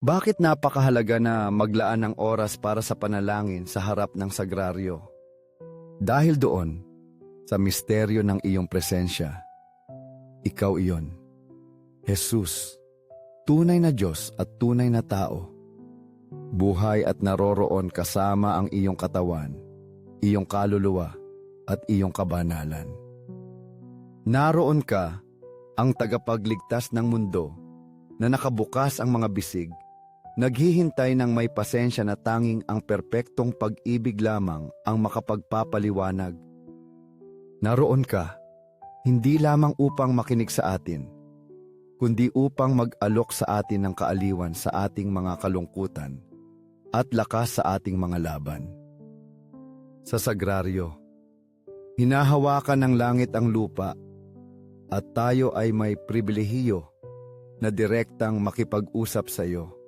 Bakit napakahalaga na maglaan ng oras para sa panalangin sa harap ng sagraryo? Dahil doon, sa misteryo ng iyong presensya, ikaw iyon. Jesus, tunay na Diyos at tunay na tao. Buhay at naroroon kasama ang iyong katawan, iyong kaluluwa at iyong kabanalan. Naroon ka, ang tagapagligtas ng mundo, na nakabukas ang mga bisig Naghihintay ng may pasensya na tanging ang perpektong pag-ibig lamang ang makapagpapaliwanag. Naroon ka, hindi lamang upang makinig sa atin, kundi upang mag-alok sa atin ng kaaliwan sa ating mga kalungkutan at lakas sa ating mga laban. Sa sagraryo, hinahawakan ng langit ang lupa at tayo ay may pribilehiyo na direktang makipag-usap sa iyo.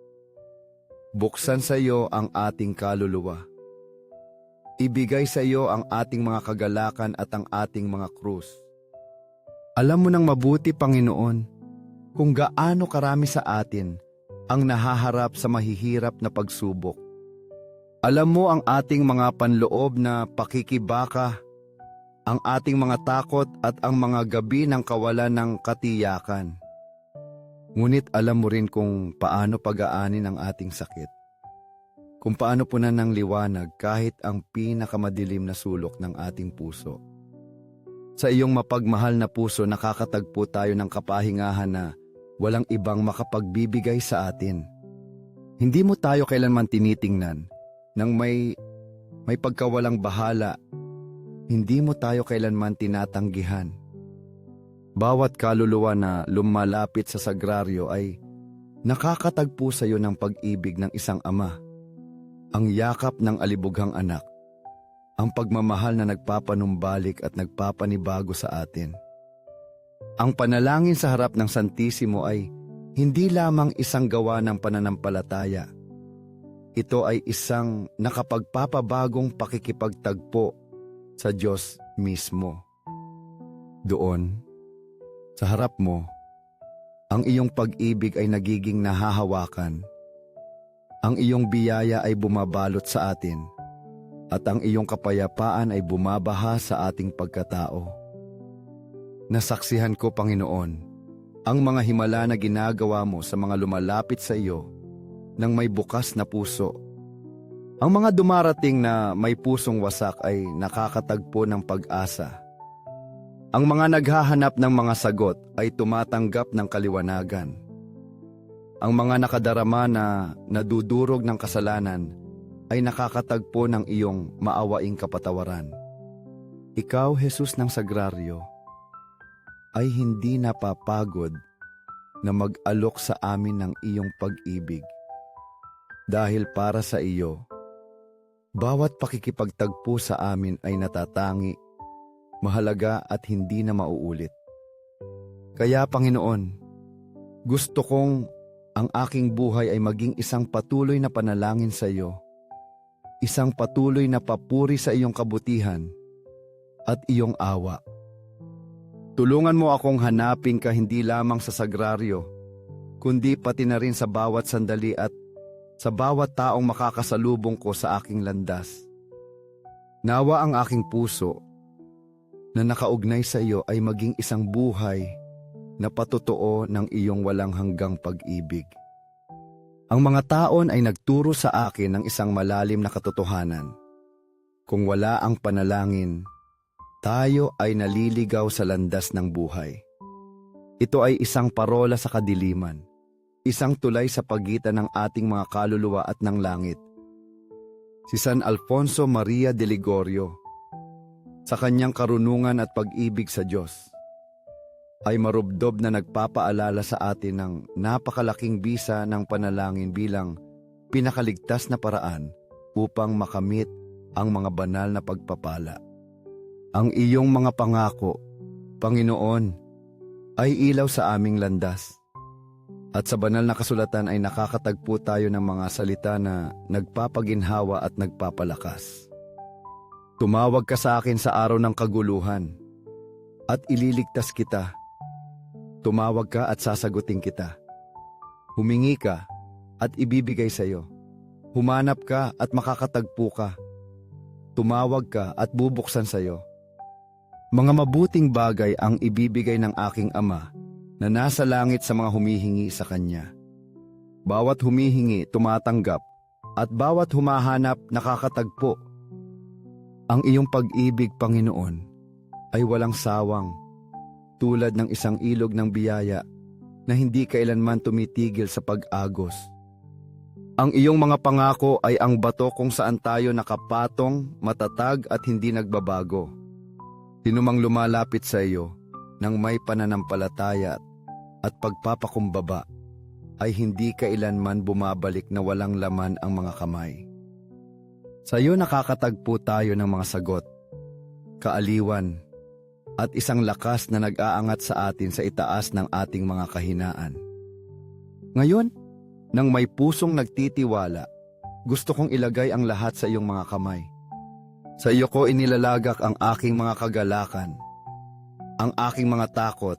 Buksan sa iyo ang ating kaluluwa. Ibigay sa iyo ang ating mga kagalakan at ang ating mga krus. Alam mo ng mabuti, Panginoon, kung gaano karami sa atin ang nahaharap sa mahihirap na pagsubok. Alam mo ang ating mga panloob na pakikibaka, ang ating mga takot at ang mga gabi ng kawalan ng katiyakan. Ngunit alam mo rin kung paano pagaanin ang ating sakit. Kung paano punan ng liwanag kahit ang pinakamadilim na sulok ng ating puso. Sa iyong mapagmahal na puso nakakatagpo tayo ng kapahingahan na walang ibang makapagbibigay sa atin. Hindi mo tayo kailanman tinitingnan ng may, may pagkawalang bahala. Hindi mo tayo kailanman tinatanggihan bawat kaluluwa na lumalapit sa sagraryo ay nakakatagpo sa iyo ng pag-ibig ng isang ama. Ang yakap ng alibughang anak. Ang pagmamahal na nagpapanumbalik at nagpapanibago sa atin. Ang panalangin sa harap ng Santisimo ay hindi lamang isang gawa ng pananampalataya. Ito ay isang nakapagpapabagong pakikipagtagpo sa Diyos mismo. Doon, sa harap mo, ang iyong pag-ibig ay nagiging nahahawakan. Ang iyong biyaya ay bumabalot sa atin at ang iyong kapayapaan ay bumabaha sa ating pagkatao. Nasaksihan ko, Panginoon, ang mga himala na ginagawa mo sa mga lumalapit sa iyo ng may bukas na puso. Ang mga dumarating na may pusong wasak ay nakakatagpo ng pag-asa ang mga naghahanap ng mga sagot ay tumatanggap ng kaliwanagan. Ang mga nakadarama na nadudurog ng kasalanan ay nakakatagpo ng iyong maawaing kapatawaran. Ikaw, Jesus ng Sagraryo, ay hindi napapagod na mag-alok sa amin ng iyong pag-ibig. Dahil para sa iyo, bawat pakikipagtagpo sa amin ay natatangi mahalaga at hindi na mauulit. Kaya Panginoon, gusto kong ang aking buhay ay maging isang patuloy na panalangin sa iyo, isang patuloy na papuri sa iyong kabutihan at iyong awa. Tulungan mo akong hanapin ka hindi lamang sa sagraryo, kundi pati na rin sa bawat sandali at sa bawat taong makakasalubong ko sa aking landas. Nawa ang aking puso na nakaugnay sa iyo ay maging isang buhay na patotoo ng iyong walang hanggang pag-ibig. Ang mga taon ay nagturo sa akin ng isang malalim na katotohanan. Kung wala ang panalangin, tayo ay naliligaw sa landas ng buhay. Ito ay isang parola sa kadiliman, isang tulay sa pagitan ng ating mga kaluluwa at ng langit. Si San Alfonso Maria de Ligorio, sa kanyang karunungan at pag-ibig sa Diyos, ay marubdob na nagpapaalala sa atin ng napakalaking bisa ng panalangin bilang pinakaligtas na paraan upang makamit ang mga banal na pagpapala. Ang iyong mga pangako, Panginoon, ay ilaw sa aming landas. At sa banal na kasulatan ay nakakatagpo tayo ng mga salita na nagpapaginhawa at nagpapalakas. Tumawag ka sa akin sa araw ng kaguluhan at ililigtas kita. Tumawag ka at sasagutin kita. Humingi ka at ibibigay sa iyo. Humanap ka at makakatagpo ka. Tumawag ka at bubuksan sa iyo. Mga mabuting bagay ang ibibigay ng aking ama na nasa langit sa mga humihingi sa kanya. Bawat humihingi, tumatanggap, at bawat humahanap, nakakatagpo. Ang iyong pag-ibig, Panginoon, ay walang sawang, tulad ng isang ilog ng biyaya na hindi kailanman tumitigil sa pag-agos. Ang iyong mga pangako ay ang bato kung saan tayo nakapatong, matatag at hindi nagbabago. Sinumang lumalapit sa iyo ng may pananampalataya at pagpapakumbaba ay hindi kailanman bumabalik na walang laman ang mga kamay. Sa iyo nakakatagpo tayo ng mga sagot, kaaliwan, at isang lakas na nag-aangat sa atin sa itaas ng ating mga kahinaan. Ngayon, nang may pusong nagtitiwala, gusto kong ilagay ang lahat sa iyong mga kamay. Sa iyo ko inilalagak ang aking mga kagalakan, ang aking mga takot,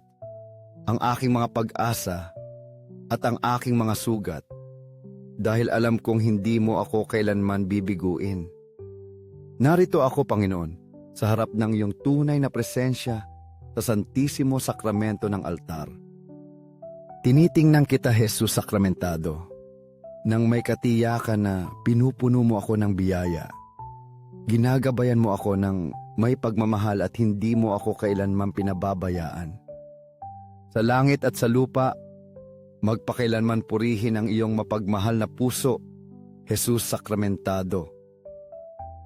ang aking mga pag-asa, at ang aking mga sugat, dahil alam kong hindi mo ako kailanman bibiguin. Narito ako, Panginoon, sa harap ng iyong tunay na presensya sa Santisimo Sakramento ng altar. Tinitingnan kita, Jesus Sakramentado, nang may katiyakan na pinupuno mo ako ng biyaya. Ginagabayan mo ako ng may pagmamahal at hindi mo ako kailanman pinababayaan. Sa langit at sa lupa, magpakailanman purihin ang iyong mapagmahal na puso, Jesus Sakramentado.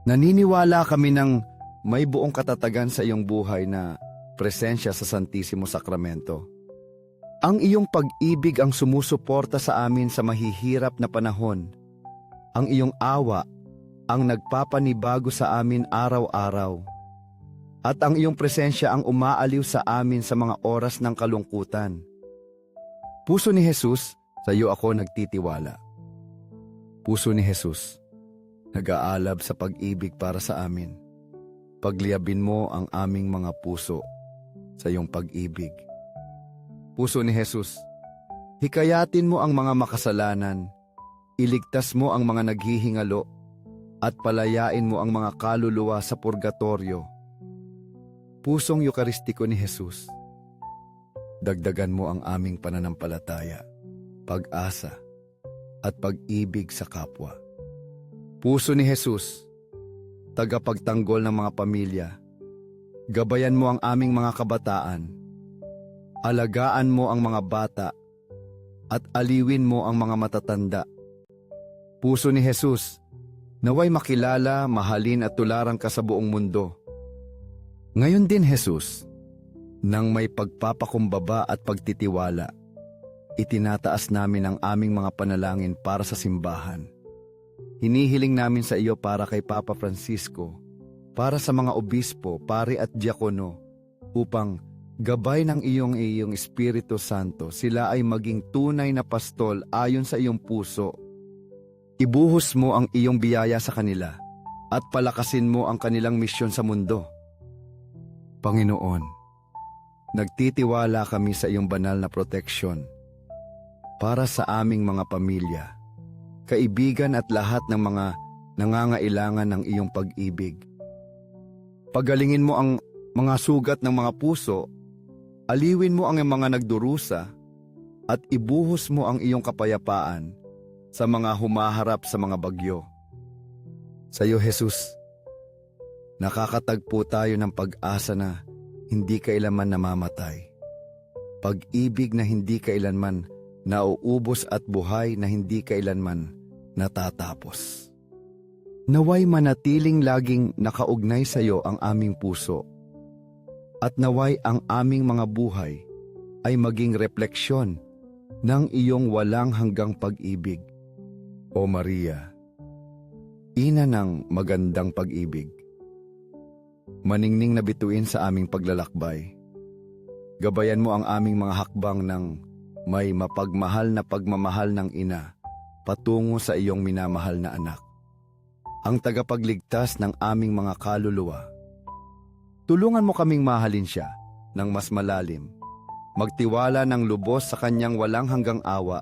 Naniniwala kami ng may buong katatagan sa iyong buhay na presensya sa Santisimo Sakramento. Ang iyong pag-ibig ang sumusuporta sa amin sa mahihirap na panahon. Ang iyong awa ang nagpapanibago sa amin araw-araw. At ang iyong presensya ang umaaliw sa amin sa mga oras ng kalungkutan. Puso ni Jesus, sa iyo ako nagtitiwala. Puso ni Jesus, nag-aalab sa pag-ibig para sa amin. Pagliyabin mo ang aming mga puso sa iyong pag-ibig. Puso ni Jesus, hikayatin mo ang mga makasalanan, iligtas mo ang mga naghihingalo, at palayain mo ang mga kaluluwa sa purgatorio. Pusong Eukaristiko ni Jesus, dagdagan mo ang aming pananampalataya, pag-asa, at pag-ibig sa kapwa. Puso ni Jesus, tagapagtanggol ng mga pamilya, gabayan mo ang aming mga kabataan, alagaan mo ang mga bata, at aliwin mo ang mga matatanda. Puso ni Jesus, naway makilala, mahalin at tularan ka sa buong mundo. Ngayon din Jesus, nang may pagpapakumbaba at pagtitiwala, itinataas namin ang aming mga panalangin para sa simbahan. Hinihiling namin sa iyo para kay Papa Francisco, para sa mga obispo, pare at diakono, upang gabay ng iyong iyong Espiritu Santo, sila ay maging tunay na pastol ayon sa iyong puso. Ibuhos mo ang iyong biyaya sa kanila at palakasin mo ang kanilang misyon sa mundo. Panginoon, nagtitiwala kami sa iyong banal na proteksyon para sa aming mga pamilya, kaibigan at lahat ng mga nangangailangan ng iyong pag-ibig. Pagalingin mo ang mga sugat ng mga puso Aliwin mo ang mga nagdurusa at ibuhos mo ang iyong kapayapaan sa mga humaharap sa mga bagyo. Sa iyo, Jesus, nakakatagpo tayo ng pag-asa na hindi kailanman namamatay. Pag-ibig na hindi kailanman nauubos at buhay na hindi kailanman natatapos. Naway manatiling laging nakaugnay sa iyo ang aming puso at naway ang aming mga buhay ay maging refleksyon ng iyong walang hanggang pag-ibig. O Maria, ina ng magandang pag-ibig. Maningning na bituin sa aming paglalakbay. Gabayan mo ang aming mga hakbang ng may mapagmahal na pagmamahal ng ina patungo sa iyong minamahal na anak. Ang tagapagligtas ng aming mga kaluluwa Tulungan mo kaming mahalin siya ng mas malalim, magtiwala ng lubos sa kanyang walang hanggang awa,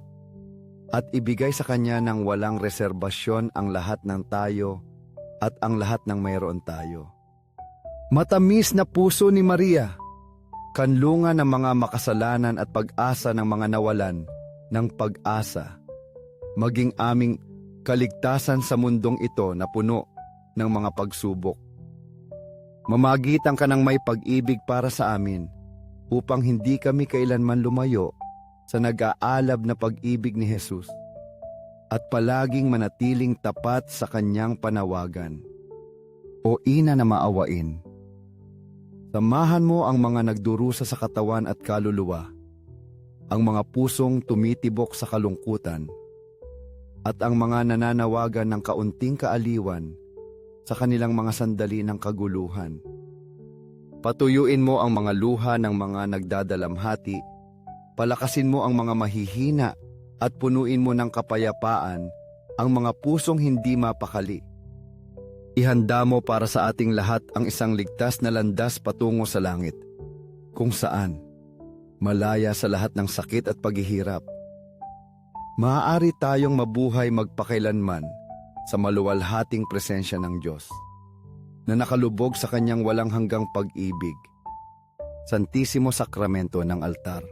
at ibigay sa Kanya ng walang reserbasyon ang lahat ng tayo at ang lahat ng mayroon tayo. Matamis na puso ni Maria, kanlungan ng mga makasalanan at pag-asa ng mga nawalan ng pag-asa, maging aming kaligtasan sa mundong ito na puno ng mga pagsubok. Mamagitan ka ng may pag-ibig para sa amin upang hindi kami kailanman lumayo sa nag-aalab na pag-ibig ni Jesus at palaging manatiling tapat sa kanyang panawagan. O ina na maawain, samahan mo ang mga nagdurusa sa katawan at kaluluwa, ang mga pusong tumitibok sa kalungkutan, at ang mga nananawagan ng kaunting kaaliwan sa kanilang mga sandali ng kaguluhan. Patuyuin mo ang mga luha ng mga nagdadalamhati, palakasin mo ang mga mahihina at punuin mo ng kapayapaan ang mga pusong hindi mapakali. Ihanda mo para sa ating lahat ang isang ligtas na landas patungo sa langit, kung saan malaya sa lahat ng sakit at paghihirap. Maaari tayong mabuhay magpakailanman sa maluwalhating presensya ng Diyos na nakalubog sa kanyang walang hanggang pag-ibig. Santisimo Sakramento ng altar.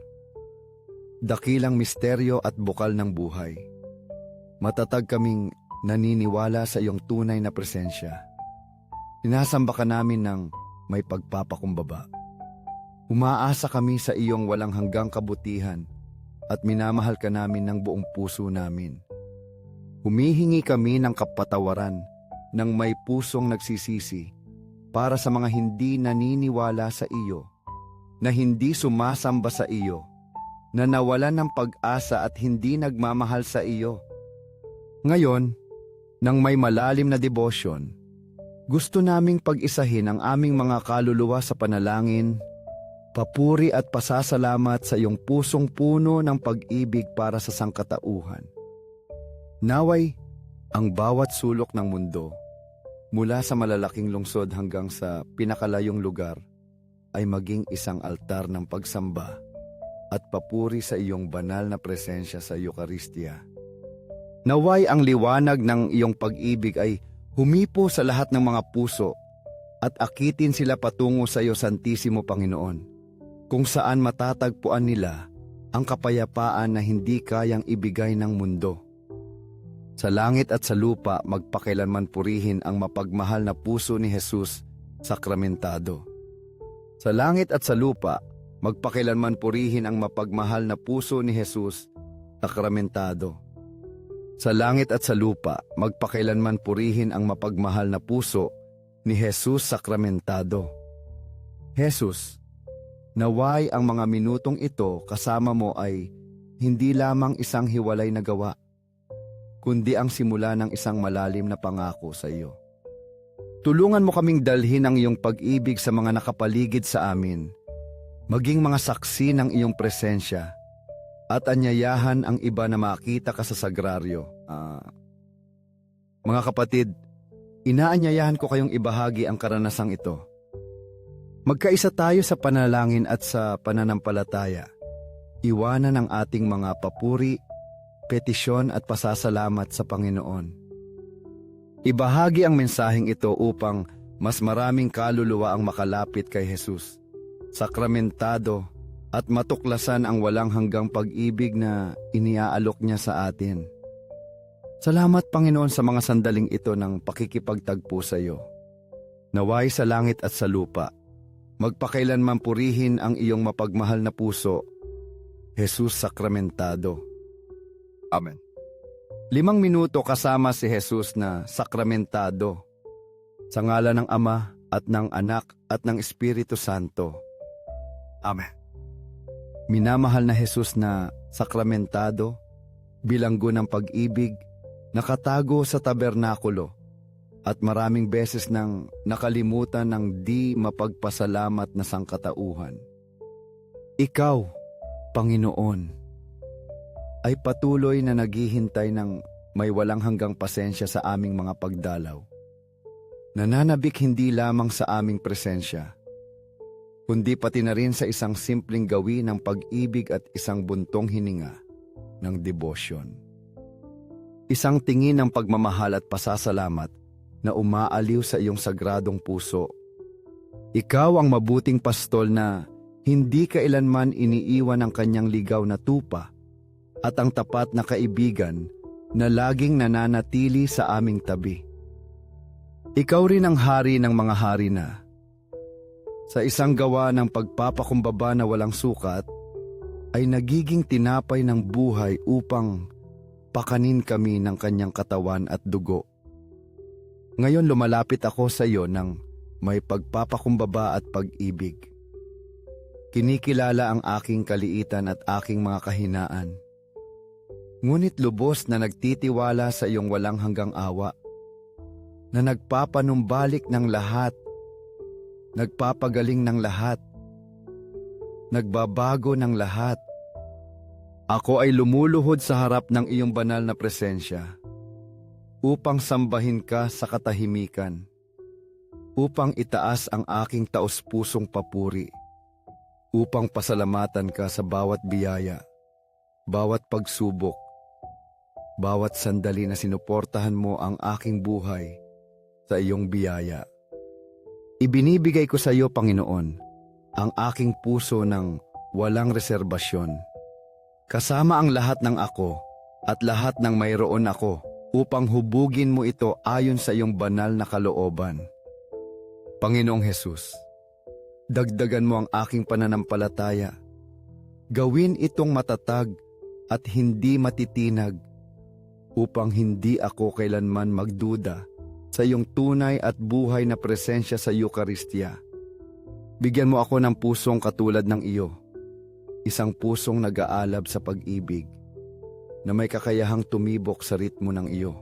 Dakilang misteryo at bukal ng buhay. Matatag kaming naniniwala sa iyong tunay na presensya. Sinasamba ka namin ng may pagpapakumbaba. Umaasa kami sa iyong walang hanggang kabutihan at minamahal ka namin ng buong puso namin. Humihingi kami ng kapatawaran ng may pusong nagsisisi para sa mga hindi naniniwala sa iyo, na hindi sumasamba sa iyo, na nawalan ng pag-asa at hindi nagmamahal sa iyo. Ngayon, nang may malalim na debosyon, gusto naming pag-isahin ang aming mga kaluluwa sa panalangin, papuri at pasasalamat sa iyong pusong puno ng pag-ibig para sa sangkatauhan. Naway, ang bawat sulok ng mundo, mula sa malalaking lungsod hanggang sa pinakalayong lugar, ay maging isang altar ng pagsamba at papuri sa iyong banal na presensya sa Eucharistia. Naway ang liwanag ng iyong pag-ibig ay humipo sa lahat ng mga puso at akitin sila patungo sa iyo, Santisimo Panginoon, kung saan matatagpuan nila ang kapayapaan na hindi kayang ibigay ng mundo. Sa langit at sa lupa magpakailanman purihin ang mapagmahal na puso ni Jesus sakramentado. Sa langit at sa lupa magpakailanman purihin ang mapagmahal na puso ni Jesus sakramentado. Sa langit at sa lupa magpakailanman purihin ang mapagmahal na puso ni Jesus sakramentado. Jesus, naway ang mga minutong ito kasama mo ay hindi lamang isang hiwalay na gawa, kundi ang simula ng isang malalim na pangako sa iyo. Tulungan mo kaming dalhin ang iyong pag-ibig sa mga nakapaligid sa amin, maging mga saksi ng iyong presensya, at anyayahan ang iba na makita ka sa sagraryo. Ah, mga kapatid, inaanyayahan ko kayong ibahagi ang karanasang ito. Magkaisa tayo sa panalangin at sa pananampalataya. Iwanan ang ating mga papuri, petisyon at pasasalamat sa Panginoon. Ibahagi ang mensaheng ito upang mas maraming kaluluwa ang makalapit kay Jesus, sakramentado at matuklasan ang walang hanggang pag-ibig na iniaalok niya sa atin. Salamat Panginoon sa mga sandaling ito ng pakikipagtagpo sa iyo. Naway sa langit at sa lupa, magpakailanman purihin ang iyong mapagmahal na puso, Jesus sakramentado. Amen. Limang minuto kasama si Jesus na sakramentado. Sa ngala ng Ama at ng Anak at ng Espiritu Santo. Amen. Minamahal na Jesus na sakramentado, bilanggo ng pag-ibig, nakatago sa tabernakulo, at maraming beses nang nakalimutan ng di mapagpasalamat na sangkatauhan. Ikaw, Panginoon, ay patuloy na naghihintay ng may walang hanggang pasensya sa aming mga pagdalaw. Nananabik hindi lamang sa aming presensya, kundi pati na rin sa isang simpleng gawi ng pag-ibig at isang buntong hininga ng debosyon. Isang tingin ng pagmamahal at pasasalamat na umaaliw sa iyong sagradong puso. Ikaw ang mabuting pastol na hindi kailanman iniiwan ang kanyang ligaw na tupa at ang tapat na kaibigan na laging nananatili sa aming tabi. Ikaw rin ang hari ng mga hari na. Sa isang gawa ng pagpapakumbaba na walang sukat, ay nagiging tinapay ng buhay upang pakanin kami ng kanyang katawan at dugo. Ngayon lumalapit ako sa iyo ng may pagpapakumbaba at pag-ibig. Kinikilala ang aking kaliitan at aking mga kahinaan. Ngunit lubos na nagtitiwala sa iyong walang hanggang awa, na nagpapanumbalik ng lahat, nagpapagaling ng lahat, nagbabago ng lahat. Ako ay lumuluhod sa harap ng iyong banal na presensya upang sambahin ka sa katahimikan, upang itaas ang aking taos-pusong papuri, upang pasalamatan ka sa bawat biyaya, bawat pagsubok, bawat sandali na sinuportahan mo ang aking buhay sa iyong biyaya. Ibinibigay ko sa iyo, Panginoon, ang aking puso ng walang reserbasyon. Kasama ang lahat ng ako at lahat ng mayroon ako upang hubugin mo ito ayon sa iyong banal na kalooban. Panginoong Hesus, dagdagan mo ang aking pananampalataya. Gawin itong matatag at hindi matitinag upang hindi ako kailanman magduda sa iyong tunay at buhay na presensya sa Eucharistia. Bigyan mo ako ng pusong katulad ng iyo, isang pusong nag-aalab sa pag-ibig, na may kakayahang tumibok sa ritmo ng iyo.